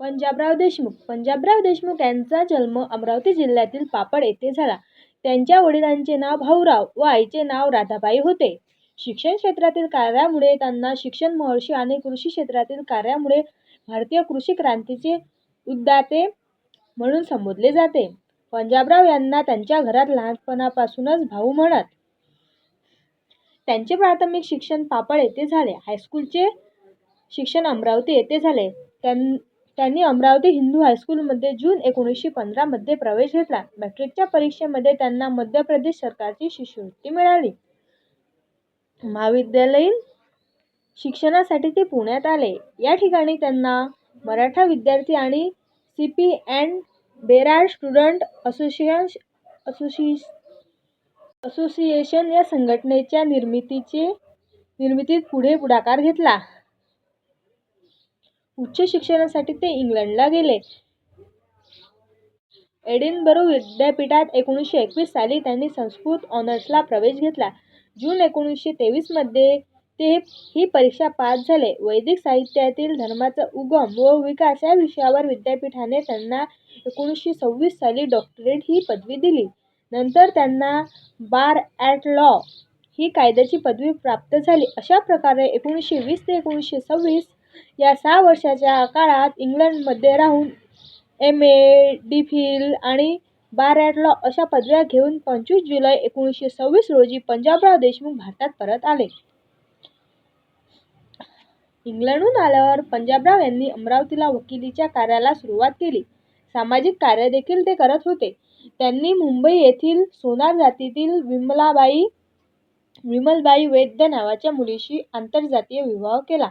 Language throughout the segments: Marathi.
पंजाबराव देशमुख पंजाबराव देशमुख यांचा जन्म अमरावती जिल्ह्यातील पापड येथे झाला. त्यांच्या वडिलांचे नाव भाऊराव व आईचे नाव राधाबाई होते. शिक्षण क्षेत्रातील कार्यामुळे त्यांना शिक्षण महर्षी आणि कृषी क्षेत्रातील कार्यामुळे भारतीय कृषी क्रांतीचे उद्दाते म्हणून संबोधले जाते. पंजाबराव यांना त्यांच्या घरात लहानपणापासूनच भाऊ म्हणत. त्यांचे प्राथमिक शिक्षण पापड येथे झाले. हायस्कूलचे शिक्षण अमरावती येथे झाले. त्यां त्यांनी अमरावती हिंदू हायस्कूलमध्ये जून एकोणीसशे पंधरामध्ये प्रवेश घेतला. मॅट्रिकच्या परीक्षेमध्ये त्यांना मध्य प्रदेश सरकारची शिष्यवृत्ती मिळाली. महाविद्यालयीन शिक्षणासाठी ते पुण्यात आले. या ठिकाणी त्यांना मराठा विद्यार्थी आणि C. P. And Berar student association या संघटनेच्या निर्मितीचे निर्मितीत पुढे पुढाकार घेतला. उच्च शिक्षणासाठी ते इंग्लंडला गेले. एडिनबरो विद्यापीठात एकोणीसशे एकवीस साली त्यांनी संस्कृत ऑनर्सला प्रवेश घेतला. जून एकोणीसशे तेवीसमध्ये ते ही परीक्षा पास झाले. वैदिक साहित्यातील धर्माचा उगम व विकास या विषयावर विद्यापीठाने त्यांना एकोणीसशे सव्वीस साली डॉक्टरेट ही पदवी दिली. नंतर त्यांना बार ॲट लॉ ही कायद्याची पदवी प्राप्त झाली. अशा प्रकारे एकोणीसशे वीस ते एकोणीसशे सव्वीस या सहा वर्षाच्या काळात इंग्लंडमध्ये राहून एम. ए., डी. फिल आणि बारॅडलॉ अशा पदव्या घेऊन पंचवीस जुलै एकोणीसशे सव्वीस रोजी पंजाबराव देशमुख भारतात परत आले. इंग्लंडहून आल्यावर पंजाबराव यांनी अमरावतीला वकिलीच्या कार्याला सुरुवात केली. सामाजिक कार्य देखील ते करत होते. त्यांनी मुंबई येथील सोनार जातीतील विमलाबाई विमलबाई वैद्य नावाच्या मुलीशी आंतरजातीय विवाह केला.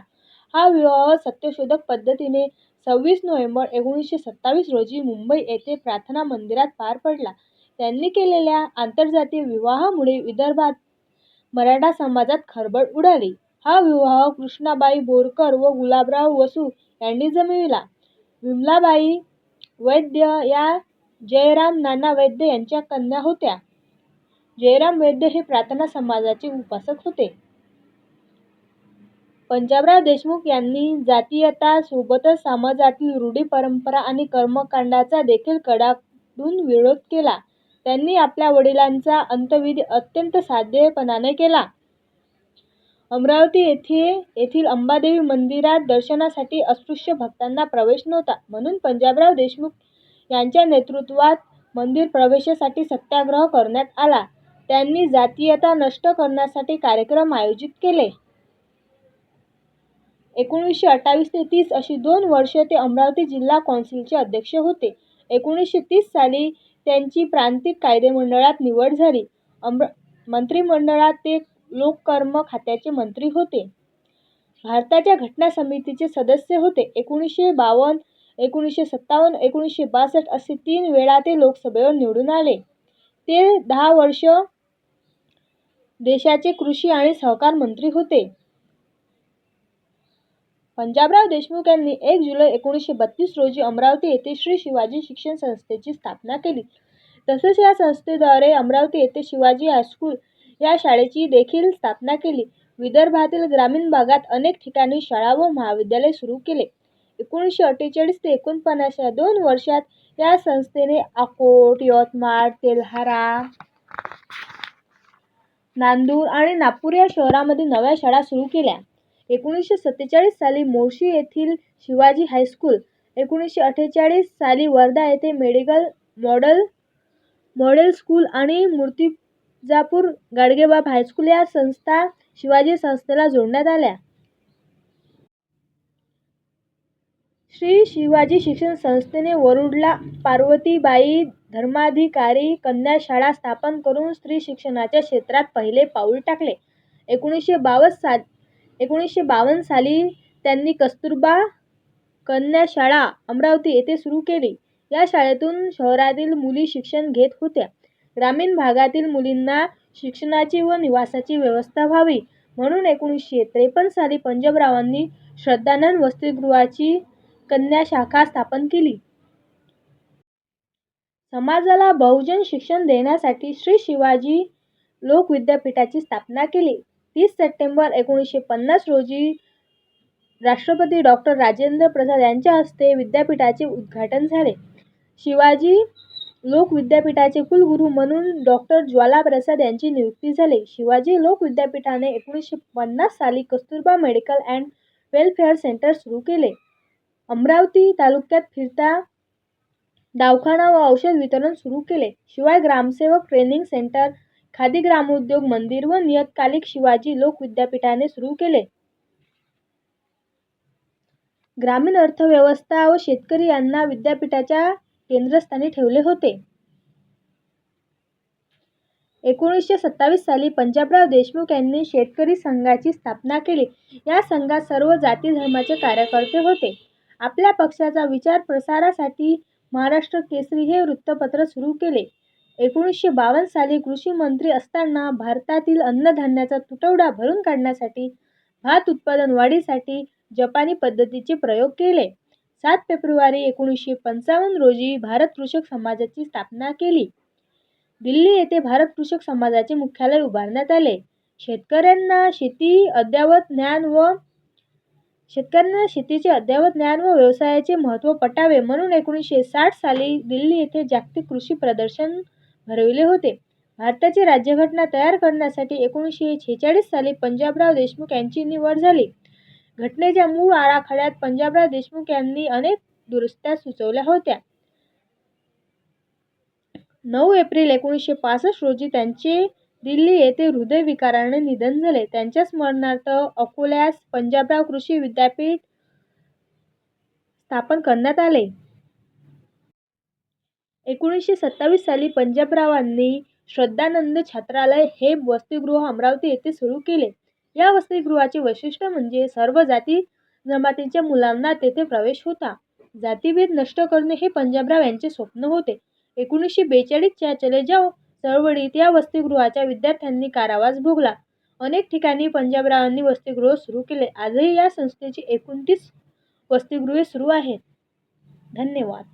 हा विवाह सत्यशोधक पद्धतीने सव्वीस नोव्हेंबर एकोणीसशे सत्तावीस रोजी मुंबई येथे प्रार्थना मंदिरात पार पडला. त्यांनी केलेल्या आंतरजातीय विवाहामुळे विदर्भात मराठा समाजात खळबळ उडाली. हा विवाह कृष्णाबाई बोरकर व गुलाबराव वसू यांनी जमविला. विमलाबाई वैद्य या जयराम नाना वैद्य यांच्या कन्या होत्या. जयराम वैद्य हे प्रार्थना समाजाचे उपासक होते. पंजाबराव देशमुख यांनी जातीयता सोबतच समाजातील रूढी परंपरा आणि कर्मकांडाचा देखील कडाडून विरोध केला. त्यांनी आपल्या वडिलांचा अंत्यविधी अत्यंत साधेपणाने केला. अमरावती येथील अंबादेवी मंदिरात दर्शनासाठी अस्पृश्य भक्तांना प्रवेश नव्हता म्हणून पंजाबराव देशमुख यांच्या नेतृत्वात मंदिर प्रवेशासाठी सत्याग्रह करण्यात आला. त्यांनी जातीयता नष्ट करण्यासाठी कार्यक्रम आयोजित केले. एकोणीसशे अठ्ठावीस ते तीस अशी दोन वर्षे ते अमरावती जिल्हा कौन्सिलचे अध्यक्ष होते. एकोणीसशे तीस साली त्यांची प्रांतिक कायदेमंडळात निवड झाली. मंत्रिमंडळात ते लोककर्म खात्याचे मंत्री होते. भारताच्या घटना समितीचे सदस्य होते. एकोणीसशे बावन्न, एकोणीसशे सत्तावन्न, एकोणीसशे बासष्ट असे तीन वेळा ते लोकसभेवर निवडून आले. ते दहा वर्ष देशाचे कृषी आणि सहकार मंत्री होते. पंजाबराव देशमुख यांनी एक जुलै एकोणीसशे बत्तीस रोजी अमरावती येथे श्री शिवाजी शिक्षण संस्थेची स्थापना केली. तसेच या संस्थेद्वारे अमरावती येथे शिवाजी हायस्कूल या शाळेची देखील स्थापना केली. विदर्भातील ग्रामीण भागात अनेक ठिकाणी शाळा व महाविद्यालय सुरू केले. एकोणीसशे अठ्ठेचाळीस ते एकोणपन्नास या दोन वर्षात या संस्थेने अकोट, यवतमाळ, तेल्हारा, नांदूर आणि नागपूर या शहरामध्ये नव्या शाळा सुरू केल्या. एकोणीसशे सत्तेचाळीस साली मोर्शी येथील शिवाजी हायस्कूल, एकोणीसशे अठ्ठेचाळीस साली वर्धा येथे मेडिकल मॉडेल स्कूल आणि मूर्तिजापूर गाडगेबाब हायस्कूल या संस्था शिवाजी संस्थेला जोडण्यात आल्या. श्री शिवाजी शिक्षण संस्थेने वरुडला पार्वतीबाई धर्माधिकारी कन्या शाळा स्थापन करून स्त्री शिक्षणाच्या क्षेत्रात पहिले पाऊल टाकले. एकोणीसशे बावन्न एकोणीसशे बावन्न साली त्यांनी कस्तुरबा कन्या शाळा अमरावती येथे सुरू केली. या शाळेतून शहरातील मुली शिक्षण घेत होत्या. ग्रामीण भागातील मुलींना शिक्षणाची व निवासाची व्यवस्था व्हावी म्हणून एकोणीसशे त्रेपन्न साली पंजाबरावांनी श्रद्धानंद वसतिगृहाची कन्या शाखा स्थापन केली. समाजाला बहुजन शिक्षण देण्यासाठी श्री शिवाजी लोक विद्यापीठाची स्थापना केली. तीस सप्टेंबर एकोणीसशे पन्नास रोजी राष्ट्रपती डॉक्टर राजेंद्र प्रसाद यांच्या हस्ते विद्यापीठाचे उद्घाटन झाले. शिवाजी लोक विद्यापीठाचे कुलगुरू म्हणून डॉक्टर ज्वाला प्रसाद यांची नियुक्ती झाली. शिवाजी लोक विद्यापीठाने एकोणीसशे पन्नास साली Kasturba medical and welfare centre सुरू केले. अमरावती तालुक्यात फिरता दवाखाना व औषध वितरण सुरू केले. शिवाय ग्रामसेवक ट्रेनिंग सेंटर, खादी ग्रामोद्योग मंदिर व नियतकालिक शिवाजी लोक विद्यापीठाने सुरू केले. ग्रामीण अर्थव्यवस्था व शेतकरी यांना विद्यापीठाच्या केंद्रस्थानी ठेवले होते. एकोणीसशे सत्तावीस साली पंजाबराव देशमुख यांनी शेतकरी संघाची स्थापना केली. या संघात सर्व जाती-धर्माचे कार्यकर्ते होते. आपल्या पक्षाचा विचार प्रसारासाठी महाराष्ट्र केसरी हे वृत्तपत्र सुरू केले. एकोणीसशे बावन्न साली कृषी मंत्री असताना भारतातील अन्नधान्याचा तुटवडा भरून काढण्यासाठी भात उत्पादन वाढीसाठी जपानी पद्धतीचे प्रयोग केले. सात फेब्रुवारी एकोणीसशे पंचावन्न रोजी भारत कृषक समाजाची स्थापना केली. दिल्ली येथे भारत कृषक समाजाचे मुख्यालय उभारण्यात आले. शेतकऱ्यांना शेतीचे अद्ययावत ज्ञान व व्यवसायाचे महत्त्व पटावे म्हणून एकोणीसशे साठ साली दिल्ली येथे जागतिक कृषी प्रदर्शन भरविले होते. भारताची राज्यघटना तयार करण्यासाठी एकोणीसशे छेचाळीस साली पंजाबराव देशमुख यांची निवड झाली. घटनेच्या मूळ आराखड्यात पंजाबराव देशमुख यांनी अनेक दुरुस्त्या सुचवल्या होत्या. नऊ एप्रिल एकोणीसशे पासष्ट रोजी त्यांचे दिल्ली येथे हृदयविकाराने निधन झाले. त्यांच्या स्मरणार्थ अकोल्यास पंजाबराव कृषी विद्यापीठ स्थापन करण्यात आले. एकोणीसशे सत्तावीस साली पंजाबरावांनी श्रद्धानंद छात्रालय हे वसतिगृह अमरावती येथे सुरू केले. या वसतिगृहाचे वैशिष्ट्य म्हणजे सर्व जाती-जमातींच्या मुलांना तेथे प्रवेश होता. जातीभेद नष्ट करणे हे पंजाबराव यांचे स्वप्न होते. एकोणीसशे बेचाळीसच्या चले जाओ चळवळीत या वसतिगृहाच्या विद्यार्थ्यांनी कारावास भोगला. अनेक ठिकाणी पंजाबरावांनी वसतिगृह सुरू केले. आजही या संस्थेची एकोणतीस वसतिगृहे सुरू आहेत. धन्यवाद.